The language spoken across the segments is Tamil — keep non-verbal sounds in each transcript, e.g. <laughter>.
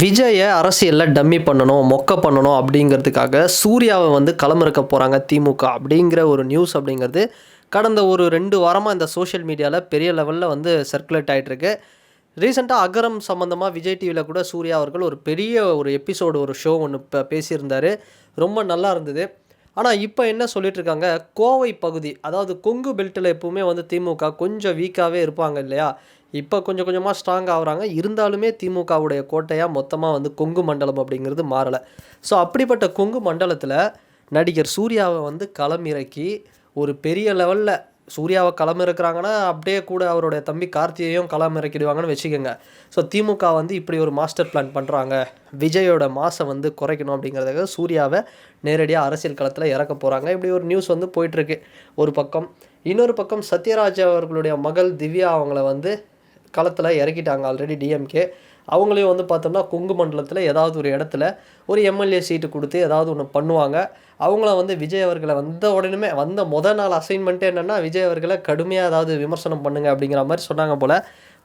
விஜயை அரசியலில் டம்மி பண்ணணும் மொக்க பண்ணணும் அப்படிங்கிறதுக்காக சூர்யாவை வந்து களமிறக்க போகிறாங்க திமுக அப்படிங்கிற ஒரு நியூஸ் அப்படிங்கிறது கடந்த ஒரு ரெண்டு வாரமாக இந்த சோஷியல் மீடியாவில் பெரிய லெவலில் வந்து சர்க்குலேட் ஆகிட்டுருக்கு ரீசெண்டாக அகரம் சம்மந்தமாக விஜய் டிவியில் கூட சூர்யா அவர்கள் ஒரு பெரிய ஒரு எபிசோடு ஒரு ஷோ ஒன்று இப்போ பேசியிருந்தார். ரொம்ப நல்லா இருந்தது. ஆனால் இப்போ என்ன சொல்லிகிட்ருக்காங்க கோவை பகுதி அதாவது கொங்கு பெல்ட்டில் எப்பவுமே வந்து திமுக கொஞ்சம் வீக்காகவே இருப்பாங்க இல்லையா? இப்போ கொஞ்சம் கொஞ்சமாக ஸ்ட்ராங் ஆகுறாங்க. இருந்தாலுமே திமுகவுடைய கோட்டையாக மொத்தமாக வந்து கொங்கு மண்டலம் அப்படிங்கிறது மாறலை. ஸோ அப்படிப்பட்ட கொங்கு மண்டலத்தில் நடிகர் சூர்யாவை வந்து களமிறக்கி ஒரு பெரிய லெவலில் சூர்யாவை களமிறக்குறாங்கன்னா அப்படியே கூட அவருடைய தம்பி கார்த்தியையும் களமிறக்கிடுவாங்கன்னு வச்சுக்கோங்க. ஸோ திமுக வந்து இப்படி ஒரு மாஸ்டர் பிளான் பண்ணுறாங்க விஜயோட மாசை வந்து குறைக்கணும் அப்படிங்கிறதுக்காக சூர்யாவை நேரடியாக அரசியல் களத்தில் இறக்க போகிறாங்க இப்படி ஒரு நியூஸ் வந்து போயிட்டுருக்கு ஒரு பக்கம் இன்னொரு பக்கம் சத்யராஜ் அவர்களுடைய மகள் திவ்யா அவங்கள வந்து களத்தில் இறக்கிட்டாங்க ஆல்ரெடி டிஎம்கே அவங்களையும் வந்து பார்த்தோம்னா கொங்கு மண்டலத்தில் ஏதாவது ஒரு இடத்துல ஒரு எம்எல்ஏ சீட்டு கொடுத்து ஏதாவது ஒன்று பண்ணுவாங்க. அவங்கள வந்து விஜய் அவர்களை வந்த உடனே வந்த முத நாள் அசைன்மெண்ட்டே என்னென்னா விஜய் அவர்களை கடுமையாக ஏதாவது விமர்சனம் பண்ணுங்க அப்படிங்கிற மாதிரி சொன்னாங்க போல்.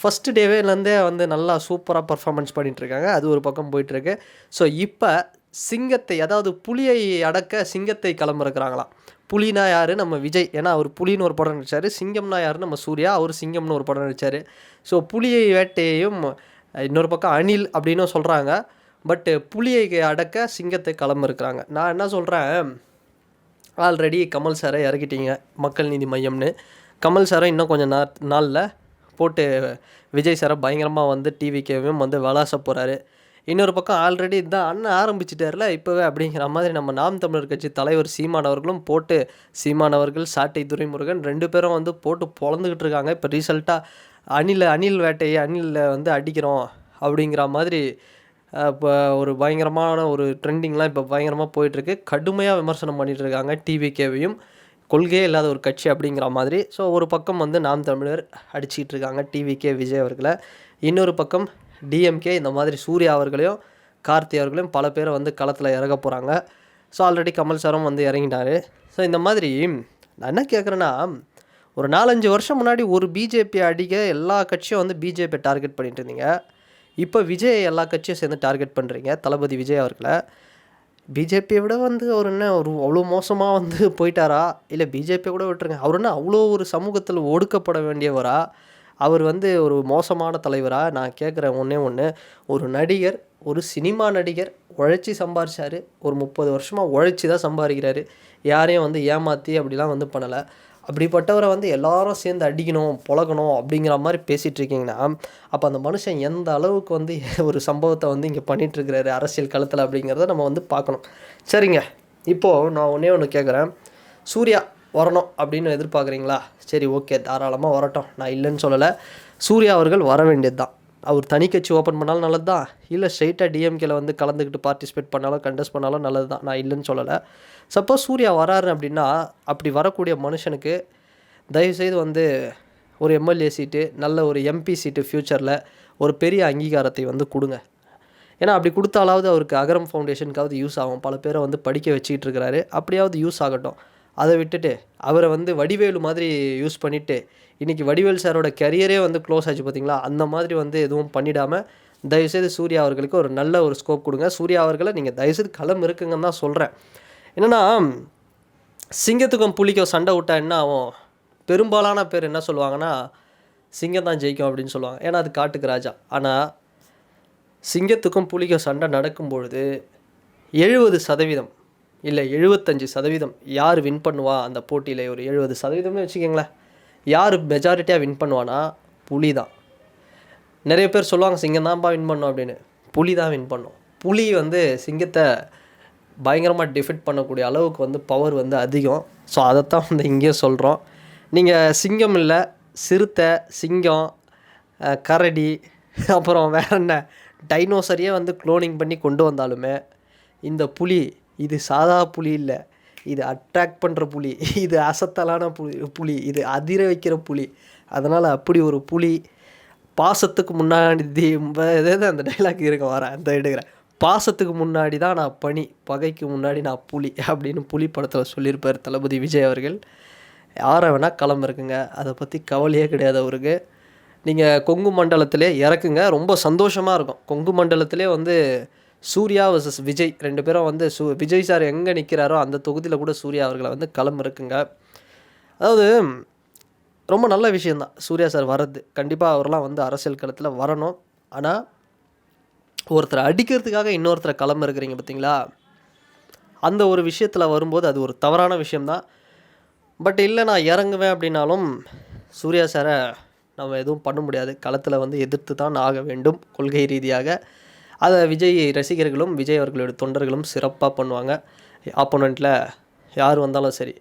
ஃபஸ்ட்டு டேவேலேருந்தே வந்து நல்லா சூப்பராக பர்ஃபார்மன்ஸ் பண்ணிகிட்ருக்காங்க அது ஒரு பக்கம் போயிட்டுருக்கு ஸோ இப்போ சிங்கத்தை அதாவது புலியை அடக்க சிங்கத்தை கிளம்புறக்குறாங்களாம் புலினா யார்? நம்ம விஜய். ஏன்னா அவர் புலின்னு ஒரு படம் நடிச்சார். சிங்கம்னா யார்? நம்ம சூர்யா. அவர் சிங்கம்னு ஒரு படம் நடிச்சார். ஸோ புலியை வேட்டையையும் இன்னொரு பக்கம் அணில் அப்படின்னு சொல்கிறாங்க பட்டு புலியை அடக்க சிங்கத்தை கிளம்பிருக்கிறாங்க நான் என்ன சொல்கிறேன் ஆல்ரெடி கமல் சாரை இறக்கிட்டீங்க மக்கள் நீதி மையம்னு. கமல் சாரை இன்னும் கொஞ்சம் நா நாளில் போட்டு விஜய் சாரை பயங்கரமாக வந்து டிவிக்கேவும் வந்து விளாச போகிறாரு இன்னொரு பக்கம் ஆல்ரெடி இந்த அண்ணன் ஆரம்பிச்சிட்டார்ல இப்போவே அப்படிங்கிற மாதிரி நம்ம நாம் தமிழர் கட்சி தலைவர் சீமான் அவர்களும் போட்டு சீமான் அவர்கள் சாட்டை துரைமுருகன் ரெண்டு பேரும் வந்து போட்டு பொழந்துக்கிட்டு இருக்காங்க. இப்போ ரீசல்ட்டாக அணில் அணில் வேட்டையை அணிலில் வந்து அடிக்கிறோம் அப்படிங்கிற மாதிரி இப்போ ஒரு பயங்கரமான ஒரு ட்ரெண்டிங்லாம் இப்போ பயங்கரமாக போயிட்டுருக்கு. கடுமையாக விமர்சனம் பண்ணிகிட்டு இருக்காங்க டிவிகேவையும் கொள்கையே இல்லாத ஒரு கட்சி அப்படிங்கிற மாதிரி. ஸோ ஒரு பக்கம் வந்து நாம் தமிழர் அடிச்சிக்கிட்டு இருக்காங்க டிவிகே விஜய் அவர்களை. இன்னொரு பக்கம் டிஎம்கே இந்த மாதிரி சூர்யா அவர்களையும் கார்த்தி அவர்களையும் பல பேரை வந்து களத்தில் இறக்க போகிறாங்க ஸோ ஆல்ரெடி கமல் சாரும் வந்து இறங்கிட்டாரு. ஸோ இந்த மாதிரி நான் என்ன கேட்குறேன்னா ஒரு நாலஞ்சு வருஷம் முன்னாடி ஒரு பிஜேபி அடிக்க எல்லா கட்சியும் வந்து பிஜேபி டார்கெட் பண்ணிட்டு இருந்தீங்க. இப்போ விஜய் எல்லா கட்சியும் சேர்ந்து டார்கெட் பண்ணுறீங்க தளபதி விஜய் அவர்களை. பிஜேபியை விட வந்து அவர் என்ன ஒரு அவ்வளோ மோசமாக வந்து போயிட்டாரா? இல்லை பிஜேபியை கூட விட்டுருங்க. அவர் என்ன அவ்வளோ ஒரு சமூகத்தில் ஒடுக்கப்பட வேண்டியவரா? அவர் வந்து ஒரு மோசமான தலைவராக நான் கேட்குறேன் ஒன்றே ஒன்று ஒரு நடிகர் ஒரு சினிமா நடிகர் உழைச்சி சம்பாரிச்சார். ஒரு முப்பது வருஷமாக உழைச்சி தான் சம்பாதிக்கிறாரு. யாரையும் வந்து ஏமாற்றி அப்படிலாம் வந்து பண்ணலை. அப்படிப்பட்டவரை வந்து எல்லாரும் சேர்ந்து அடிக்கணும் பொழக்கணும் அப்படிங்கிற மாதிரி பேசிகிட்டு இருக்கீங்கன்னா அப்போ அந்த மனுஷன் எந்த அளவுக்கு வந்து <laughs> ஒரு சம்பவத்தை வந்து இங்கே பண்ணிகிட்ருக்கிறாரு அரசியல் களத்தில் அப்படிங்கிறத நம்ம வந்து பார்க்கணும். சரிங்க. இப்போது நான் ஒன்றே ஒன்று கேட்குறேன் சூர்யா வரணும் அப்படின்னு எதிர்பார்க்குறீங்களா? சரி ஓகே தாராளமாக வரட்டும். நான் இல்லைன்னு சொல்லலை. சூர்யா அவர்கள் வர வேண்டியது தான் அவர் தனி கட்சி ஓப்பன் பண்ணாலும் நல்லது தான் இல்லை ஸ்ட்ரைட்டாக டிஎம்கேல வந்து கலந்துக்கிட்டு பார்ட்டிசிபேட் பண்ணாலும் கண்டெஸ்ட் பண்ணாலும் நல்லது தான் நான் இல்லைன்னு சொல்லலை. சப்போஸ் சூர்யா வராரு அப்படின்னா அப்படி வரக்கூடிய மனுஷனுக்கு தயவுசெய்து வந்து ஒரு எம்எல்ஏ சீட்டு நல்ல ஒரு எம்பி சீட்டு ஃப்யூச்சரில் ஒரு பெரிய அங்கீகாரத்தை வந்து கொடுங்க. ஏன்னா அப்படி கொடுத்தாலாவது அவருக்கு அகரம் ஃபவுண்டேஷனுக்காவது யூஸ் ஆகும். பல பேரை வந்து படிக்க வச்சுக்கிட்டு இருக்கிறாரு. அப்படியாவது யூஸ் ஆகட்டும். அதை விட்டுட்டு அவரை வந்து வடிவேலு மாதிரி யூஸ் பண்ணிவிட்டு இன்றைக்கி வடிவேல் சாரோட கரியரே வந்து க்ளோஸ் ஆச்சு பார்த்தீங்களா அந்த மாதிரி வந்து எதுவும் பண்ணிடாமல் தயவுசெய்து சூர்யா அவர்களுக்கு ஒரு நல்ல ஒரு ஸ்கோப் கொடுங்க. சூர்யா அவர்களை நீங்கள் தயவுசெய்து களம் இருக்குங்கன்னு தான் சொல்கிறேன் என்னென்னா சிங்கத்துக்கும் புலிக்கும் சண்டை விட்டா என்ன ஆகும்? பெரும்பாலான பேர் என்ன சொல்லுவாங்கன்னா சிங்கம் தான் ஜெயிக்கும் அப்படின்னு சொல்லுவாங்க. ஏன்னா அது காட்டுக்கு ராஜா. ஆனால் சிங்கத்துக்கும் புலிக்கும் சண்டை நடக்கும் பொழுது எழுபது சதவீதம் இல்லை எழுபத்தஞ்சி சதவீதம் யார் வின் பண்ணுவா அந்த போட்டியில்? ஒரு எழுபது சதவீதம்னு வச்சுக்கோங்களேன். யார் மெஜாரிட்டியாக வின் பண்ணுவானா புலி தான் நிறைய பேர் சொல்லுவாங்க சிங்கம் தான்ப்பா வின் பண்ணும் அப்படின்னு. புலி தான் வின் பண்ணும். புலி வந்து சிங்கத்தை பயங்கரமாக டிஃபிட் பண்ணக்கூடிய அளவுக்கு வந்து பவர் வந்து அதிகம். ஸோ அதைத்தான் வந்து இங்கேயும் சொல்கிறோம் நீங்கள் சிங்கம் இல்லை சிறுத்தை சிங்கம் கரடி அப்புறம் வேற என்ன? டைனோசரியே வந்து குளோனிங் பண்ணி கொண்டு வந்தாலுமே இந்த புலி இது சாதா புலி இல்லை. இது அட்ராக்ட் பண்ணுற புலி. இது அசத்தலான புலி புலி. இது அதிர வைக்கிற புலி. அதனால் அப்படி ஒரு புலி பாசத்துக்கு முன்னாடி தான் அந்த டைலாக் இருக்க வரேன் அந்த எடுக்கிறேன். பாசத்துக்கு முன்னாடி தான் நான் பனி பகைக்கு முன்னாடி நான் புலி அப்படின்னு புலி படத்தில் சொல்லியிருப்பார் தளபதி விஜய் அவர்கள். யாரை வேணால் கிளம்புருக்குங்க அதை பற்றி கவலையே கிடையாது அவருக்கு. நீங்கள் கொங்கு மண்டலத்திலே இறக்குங்க. ரொம்ப சந்தோஷமாக இருக்கும். கொங்கு மண்டலத்திலே வந்து சூர்யா வர்சஸ் விஜய். ரெண்டு பேரும் வந்து சூ விஜய் சார் எங்கே நிற்கிறாரோ அந்த தொகுதியில் கூட சூர்யா அவர்களை வந்து களம் இருக்குங்க. அதாவது ரொம்ப நல்ல விஷயந்தான் சூர்யா சார் வர்றது. கண்டிப்பாக அவரெலாம் வந்து அரசியல் களத்தில் வரணும். ஆனால் ஒருத்தரை அடிக்கிறதுக்காக இன்னொருத்தரை களம் இருக்கிறீங்க பார்த்தீங்களா அந்த ஒரு விஷயத்தில் வரும்போது அது ஒரு தவறான விஷயம்தான். பட் இல்லை நான் இறங்குவேன் அப்படின்னாலும் சூர்யா சாரை நம்ம எதுவும் பண்ண முடியாது. களத்தில் வந்து எதிர்த்து தான் ஆக வேண்டும். கொள்கை ரீதியாக. அதை விஜய் ரசிகர்களும் விஜய் அவர்களுடைய தொண்டர்களும் சிறப்பாக பண்ணுவாங்க. ஆப்போனண்ட்டில் யார் வந்தாலும் சரி.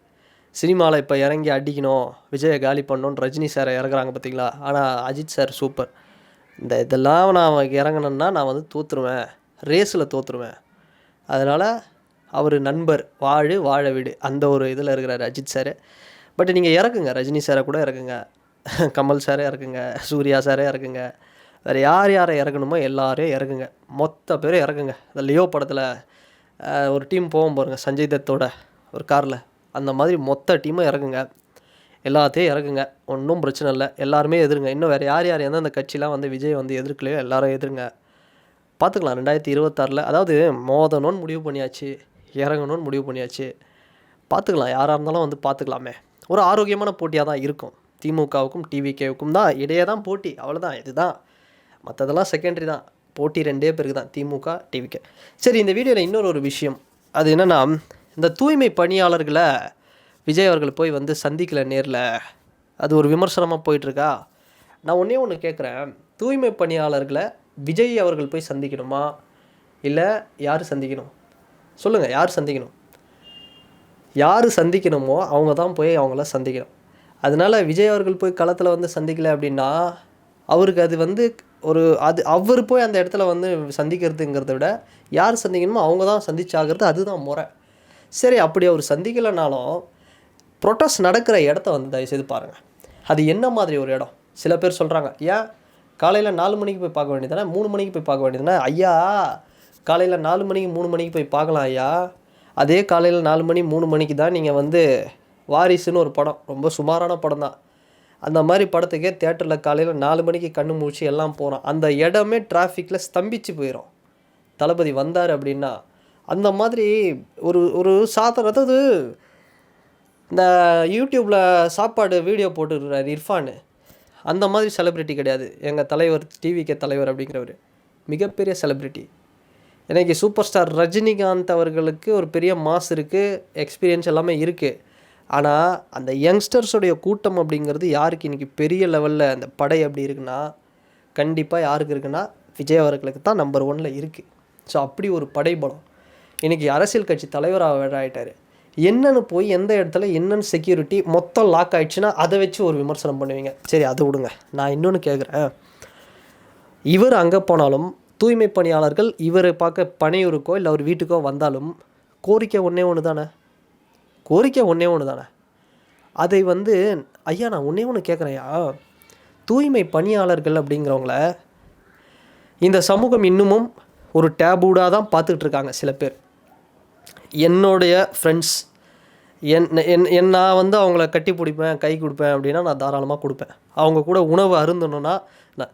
சினிமாவில் இப்போ இறங்கி அடிக்கணும் விஜயை காலி பண்ணணும் ரஜினி சாரை இறங்குறாங்க பார்த்தீங்களா ஆனால் அஜித் சார் சூப்பர் இந்த இதெல்லாம் நான் இறங்கினேன்னா நான் வந்து தோற்றுருவேன் ரேஸில் தோற்றுருவேன் அதனால் அவர் நண்பர் வாழு வாழ வீடு. அந்த ஒரு இதில் இருக்கிறார் அஜித் சார் பட் நீங்கள் இறக்குங்க. ரஜினி சாரை கூட இறக்குங்க. கமல் சாரே இறக்குங்க. சூர்யா சாரே இறக்குங்க. வேறு யார் யாரை இறக்கணுமோ எல்லாரையும் இறக்குங்க. மொத்த பேரும் இறக்குங்க. இந்த லியோ படத்தில் ஒரு டீம் போவோம் பாருங்க சஞ்சய் தத்தோட ஒரு காரில். அந்த மாதிரி மொத்த டீமும் இறக்குங்க. எல்லாத்தையும் இறக்குங்க. ஒன்றும் பிரச்சனை இல்லை. எல்லாருமே எதிருங்க. இன்னும் வேறு யார் யார் எந்தெந்த கட்சிலாம் வந்து விஜய் வந்து எதிர்க்கலையோ எல்லாரும் எதிருங்க. பார்த்துக்கலாம் ரெண்டாயிரத்தி இருபத்தாறில் அதாவது மோதணும்னு முடிவு பண்ணியாச்சு இறங்கணும்னு முடிவு பண்ணியாச்சு. பார்த்துக்கலாம் யாராக இருந்தாலும் வந்து பார்த்துக்கலாமே ஒரு ஆரோக்கியமான போட்டியாக தான் இருக்கும். திமுகவுக்கும் டிவிகேவுக்கும் தான் இடையே தான். போட்டி. அவ்வளோதான் இதுதான். மற்றதெல்லாம் செகண்டரி தான். போட்டி ரெண்டே பேருக்கு தான் திமுக டிவிகே சரி இந்த வீடியோவில் இன்னொரு ஒரு விஷயம். அது என்னென்னா இந்த தூய்மை பணியாளர்களை விஜய் அவர்கள் போய் வந்து சந்திக்கல நேரில். அது ஒரு விமர்சனமாக போயிட்டுருக்கா? நான் ஒன்றே ஒன்று கேட்குறேன் தூய்மை பணியாளர்களை விஜய் அவர்கள் போய் சந்திக்கணுமா? இல்லை யார் சந்திக்கணும்? சொல்லுங்கள் யார் சந்திக்கணும்? யார் சந்திக்கணுமோ அவங்க தான் போய் அவங்கள சந்திக்கணும். அதனால் விஜய் அவர்கள் போய் களத்தில் வந்து சந்திக்கலை அப்படின்னா அவருக்கு அது வந்து ஒரு அது அவர் போய் அந்த இடத்துல வந்து சந்திக்கிறதுங்கிறத விட யார் சந்திக்கணுமோ அவங்க தான் சந்திச்சாகிறது அதுதான் முறை. சரி அப்படி அவர் சந்திக்கலைனாலும் ப்ரொட்டஸ்ட் நடக்கிற இடத்த வந்து தயவுசெய்து பாருங்கள் அது என்ன மாதிரி ஒரு இடம்? சில பேர் சொல்கிறாங்க ஏன்? காலையில் நாலு மணிக்கு போய் பார்க்க வேண்டியதானே மூணு மணிக்கு போய் பார்க்க வேண்டியதானே ஐயா காலையில் நாலு மணிக்கு மூணு மணிக்கு போய் பார்க்கலாம் ஐயா. அதே காலையில் நாலு மணி மூணு மணிக்கு தான் நீங்கள் வந்து வாரிசுன்னு ஒரு படம் ரொம்ப சுமாரான படம் தான் அந்த மாதிரி படத்துக்கே தேட்டரில் காலையில் நாலு மணிக்கு கண்ணு முழிச்சு எல்லாம் போகிறோம் அந்த இடமே டிராஃபிக்கில் ஸ்தம்பிச்சு போயிடும் தளபதி வந்தார் அப்படின்னா அந்த மாதிரி ஒரு ஒரு சாதனை அதாவது இந்த யூடியூப்பில் சாப்பாடு வீடியோ போட்டுருக்கிறார் இர்ஃபானு. அந்த மாதிரி செலிப்ரிட்டி கிடையாது. எங்கள் தலைவர் டிவிகே தலைவர் அப்படிங்கிறவர். மிகப்பெரிய செலிப்ரிட்டி இன்றைக்கி சூப்பர் ஸ்டார் ரஜினிகாந்த் அவர்களுக்கு ஒரு பெரிய மாஸ் இருக்குது எக்ஸ்பீரியன்ஸ் எல்லாமே இருக்குது ஆனால் அந்த யங்ஸ்டர்ஸுடைய கூட்டம் அப்படிங்கிறது யாருக்கு இன்றைக்கி பெரிய லெவலில் அந்த படை அப்படி இருக்குன்னா கண்டிப்பாக யாருக்கு இருக்குன்னா விஜய் அவர்களுக்கு தான் நம்பர் ஒனில் இருக்குது ஸோ அப்படி ஒரு படைபலம். இன்றைக்கி அரசியல் கட்சி தலைவராக ஆகிட்டார் என்னென்னு போய் எந்த இடத்துல என்னென்னு செக்யூரிட்டி மொத்தம் லாக் ஆகிடுச்சுன்னா அதை வச்சு ஒரு விமர்சனம் பண்ணுவீங்க. சரி அதை விடுங்க. நான் இன்னொன்று கேட்குறேன் இவர் அங்கே போனாலும் தூய்மை பணியாளர்கள் இவரை பார்க்க பனையூருக்கோ இல்லை அவர் வீட்டுக்கோ வந்தாலும் கோரிக்கை ஒன்றே ஒன்று தானே கோரிக்கை ஒன்றே ஒன்று தானே? அதை வந்து ஐயா நான் ஒன்றே ஒன்று கேட்குறேயா தூய்மை பணியாளர்கள் அப்படிங்கிறவங்கள இந்த சமூகம் இன்னமும் ஒரு டேபூடாக தான் பார்த்துக்கிட்டு இருக்காங்க சில பேர். என்னுடைய ஃப்ரெண்ட்ஸ் என் என் என் நான் வந்து அவங்கள கட்டி பிடிப்பேன் கை கொடுப்பேன் அப்படின்னா நான் தாராளமாக கொடுப்பேன். அவங்க கூட உணவு அருந்தணுன்னா நான்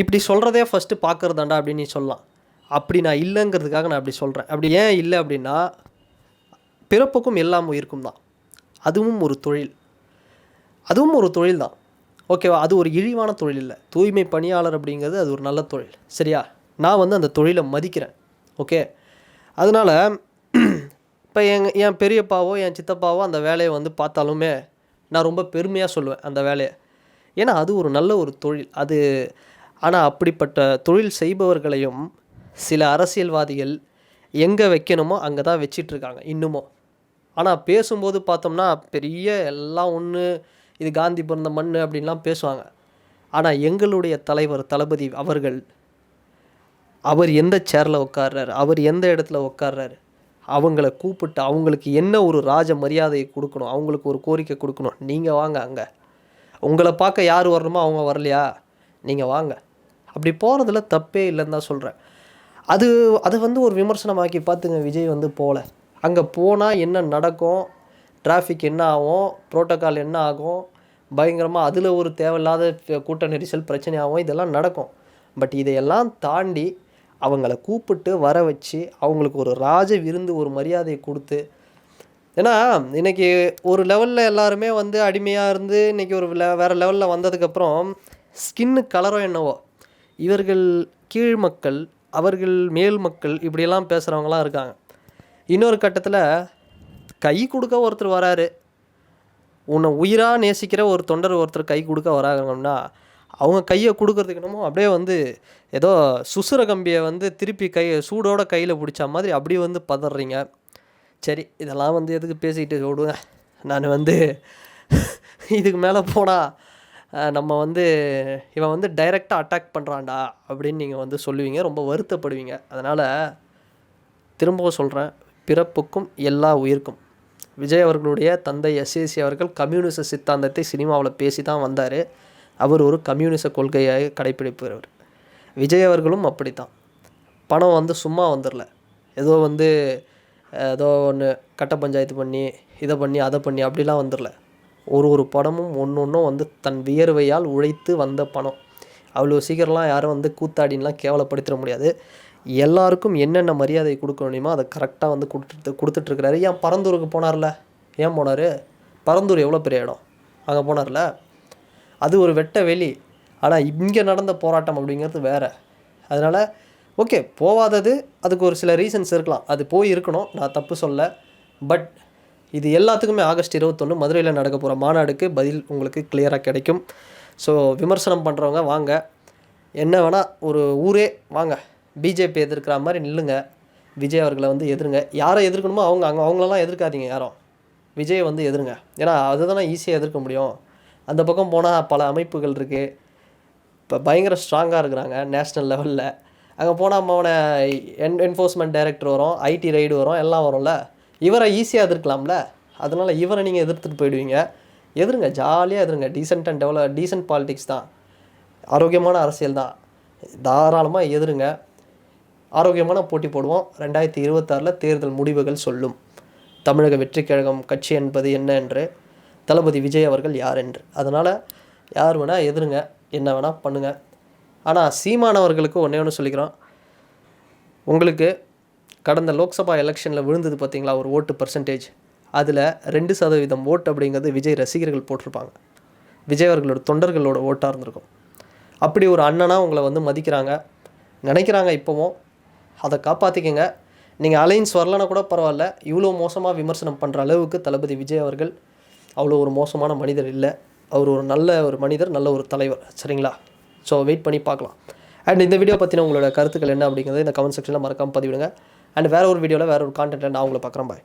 இப்படி சொல்கிறதே ஃபஸ்ட்டு பார்க்குறதாண்டா அப்படின்னு நீ சொல்லலாம். அப்படி நான் இல்லைங்கிறதுக்காக நான் அப்படி சொல்கிறேன் அப்படி ஏன் இல்லை அப்படின்னா பிறப்புக்கும் எல்லாம் உயிருக்கும் தான். அதுவும் ஒரு தொழில். அதுவும் ஒரு தொழில் தான். ஓகேவா அது ஒரு இழிவான தொழில் இல்லை. தூய்மை பணியாளர் அப்படிங்கிறது அது ஒரு நல்ல தொழில். சரியா? நான் வந்து அந்த தொழிலை மதிக்கிறேன். ஓகே அதனால் இப்போ என் என் பெரியப்பாவோ என் சித்தப்பாவோ அந்த வேலையை வந்து பார்த்தாலுமே நான் ரொம்ப பெருமையாக சொல்லுவேன் அந்த வேலையை. ஏன்னா அது ஒரு நல்ல ஒரு தொழில். அது ஆனால் அப்படிப்பட்ட தொழில் செய்பவர்களையும் சில அரசியல்வாதிகள் எங்கே வைக்கணுமோ அங்கே தான் வச்சிட்ருக்காங்க இன்னமும். ஆனால் பேசும்போது பார்த்தோம்னா பெரிய எல்லாம் ஒன்று இது காந்தி பிறந்த மண் அப்படின்லாம் பேசுவாங்க. ஆனால் எங்களுடைய தலைவர் தளபதி அவர்கள் அவர் எந்த சேரில் உட்கார்றாரு அவர் எந்த இடத்துல உட்கார்றாரு அவங்கள கூப்பிட்டு அவங்களுக்கு என்ன ஒரு ராஜ மரியாதையை கொடுக்கணும் அவங்களுக்கு ஒரு கோரிக்கை கொடுக்கணும் நீங்கள் வாங்க அங்கே. உங்களை பார்க்க யார் வரணுமோ அவங்க வரலையா? நீங்கள் வாங்க. அப்படி போகிறதுல தப்பே இல்லைன்னு தான் சொல்கிறேன் அது அதை வந்து ஒரு விமர்சனமாக்கி பார்த்துங்க விஜய் வந்து போகல அங்கே போனால் என்ன நடக்கும்? டிராஃபிக் என்ன ஆகும்? ப்ரோட்டோக்கால் என்ன ஆகும்? பயங்கரமாக அதில் ஒரு தேவையில்லாத கூட்ட நெரிசல் பிரச்சனையாகும் இதெல்லாம் நடக்கும். பட் இதையெல்லாம் தாண்டி அவங்கள கூப்பிட்டு வர வச்சு அவங்களுக்கு ஒரு ராஜ விருந்து ஒரு மரியாதையை கொடுத்து ஏன்னா இன்றைக்கி ஒரு லெவலில் எல்லாருமே வந்து அடிமையாக இருந்து இன்னைக்கு ஒரு வேறு வேற லெவலில் வந்ததுக்கப்புறம் ஸ்கின்னு கலரோ என்னவோ இவர்கள் கீழ் மக்கள் அவர்கள் மேல் மக்கள் இப்படியெல்லாம் பேசுகிறவங்களாம் இருக்காங்க. இன்னொரு கட்டத்தில் கை கொடுக்க ஒருத்தர் வராரு. உன்னை உயிராக நேசிக்கிற ஒரு தொண்டர் ஒருத்தர் கை கொடுக்க வராங்கன்னா அவங்க கையை கொடுக்கறதுக்கு என்னமோ அப்படியே வந்து ஏதோ சுசுர கம்பியை வந்து திருப்பி கை சூடோட கையில் பிடிச்ச மாதிரி அப்படியே வந்து பதறீங்க. சரி இதெல்லாம் வந்து எதுக்கு பேசிக்கிட்டு விடுவேன் நான் வந்து இதுக்கு மேலே போனால் நம்ம வந்து இவன் வந்து டைரெக்டாக அட்டாக் பண்ணுறான்டா அப்படின்னு நீங்கள் வந்து சொல்லுவீங்க. ரொம்ப வருத்தப்படுவீங்க. அதனால் திரும்பவும் சொல்கிறேன் பிறப்புக்கும் எல்லா உயிருக்கும். விஜய் அவர்களுடைய தந்தை எஸ்ஏசி அவர்கள் கம்யூனிச சித்தாந்தத்தை சினிமாவில் பேசி தான் வந்தார். அவர் ஒரு கம்யூனிச கொள்கையாக கடைப்பிடிப்பவர். விஜய் அவர்களும் அப்படித்தான். பணம் வந்து சும்மா வந்துடல ஏதோ வந்து ஏதோ ஒன்று கட்ட பஞ்சாயத்து பண்ணி இதை பண்ணி அதை பண்ணி அப்படிலாம் வந்துடல ஒரு ஒரு படமும் ஒன்று ஒன்றும் வந்து தன் வியர்வையால் உழைத்து வந்த பணம். அவ்வளோ சீக்கிரம்லாம் யாரும் வந்து கூத்தாடின்லாம் கேவலப்படுத்திட முடியாது. எல்லாருக்கும் என்னென்ன மரியாதை கொடுக்கணுமோ அதை கரெக்டாக வந்து கொடுத்துட்டு கொடுத்துட்ருக்கிறாரு ஏன் பரந்தூருக்கு போனார்ல? ஏன் போனார்? பரந்தூர் எவ்வளோ பெரிய இடம்? அங்கே போனார்ல? அது ஒரு வெட்ட வெளி. ஆனால் இங்கே நடந்த போராட்டம் அப்படிங்கிறது வேற. அதனால் ஓகே போகாதது அதுக்கு ஒரு சில ரீசன்ஸ் இருக்கலாம். அது போய் இருக்கணும் நான் தப்பு சொல்ல. பட் இது எல்லாத்துக்குமே ஆகஸ்ட் இருபத்தொன்று மதுரையில் நடக்க போகிற மாநாடுக்கு பதில் உங்களுக்கு கிளியராக கிடைக்கும். ஸோ விமர்சனம் பண்ணுறவங்க வாங்க. என்ன வேணால் ஒரு ஊரே வாங்க. பிஜேபி எதிர்க்கிற மாதிரி நில்லுங்க. விஜய் அவர்களை வந்து எதிருங்க. யாரை எதிர்க்கணுமோ அவங்க அங்கே அவங்களெல்லாம் எதிர்க்காதீங்க யாரும். விஜயை வந்து எதிருங்க. ஏன்னா அதுதானே ஈஸியாக எதிர்க்க முடியும். அந்த பக்கம் போனால் பல அமைப்புகள் இருக்குது இப்போ பயங்கர ஸ்ட்ராங்காக இருக்கிறாங்க நேஷ்னல் லெவலில் அங்கே போனால் அவனை என் என்ஃபோர்ஸ்மெண்ட் டைரக்டர் வரும் ஐடி ரைடு வரும் எல்லாம் வரும்ல. இவரை ஈஸியாக எதிர்க்கலாம்ல. அதனால் இவரை நீங்கள் எதிர்த்துட்டு போயிடுவீங்க. எதிருங்க ஜாலியாக எதிருங்க. Decent and develop decent politics தான். ஆரோக்கியமான அரசியல் தான். தாராளமாக எதிருங்க. ஆரோக்கியமான போட்டி போடுவோம். ரெண்டாயிரத்தி இருபத்தாறில் தேர்தல் முடிவுகள் சொல்லும். தமிழக வெற்றிக் கழகம் கட்சி என்பது என்ன என்று? தளபதி விஜய் அவர்கள் யார் என்று. அதனால் யார் வேணால் எதிருங்க என்ன வேணால் பண்ணுங்கள் ஆனால் சீமானவர்களுக்கு ஒன்றே ஒன்று சொல்லிக்கிறோம். உங்களுக்கு கடந்த லோக்சபா எலெக்ஷனில் விழுந்தது பார்த்தீங்களா ஒரு ஓட்டு பர்சன்டேஜ் அதில் ரெண்டு சதவீதம் ஓட்டு அப்படிங்கிறது விஜய் ரசிகர்கள் போட்டிருப்பாங்க. விஜய் அவர்களோட தொண்டர்களோட ஓட்டாக இருந்திருக்கும். அப்படி ஒரு அண்ணனாக உங்களை வந்து மதிக்கிறாங்க. நினைக்கிறாங்க இப்போவும். அதை காப்பாற்றிக்கங்க நீங்கள் அலைன்ஸ் வரலனா கூட பரவாயில்ல. இவ்வளோ மோசமாக விமர்சனம் பண்ணுற அளவுக்கு தளபதி விஜய் அவர்கள் அவ்வளோ ஒரு மோசமான மனிதர் இல்லை. அவர் ஒரு நல்ல ஒரு மனிதர் நல்ல ஒரு தலைவர். சரிங்களா? ஸோ வெயிட் பண்ணி பார்க்கலாம். அண்ட் இந்த வீடியோ பற்றின உங்களோட கருத்துக்கள் என்ன அப்படிங்கிறது இந்த கமெண்ட் செக்ஷனில் மறக்காமல் பதிவிடுங்க. அண்ட் வேறு ஒரு வீடியோவில் வேறு ஒரு கான்டென்ட்டில் நான் உங்களை பார்க்குறேன். பாய்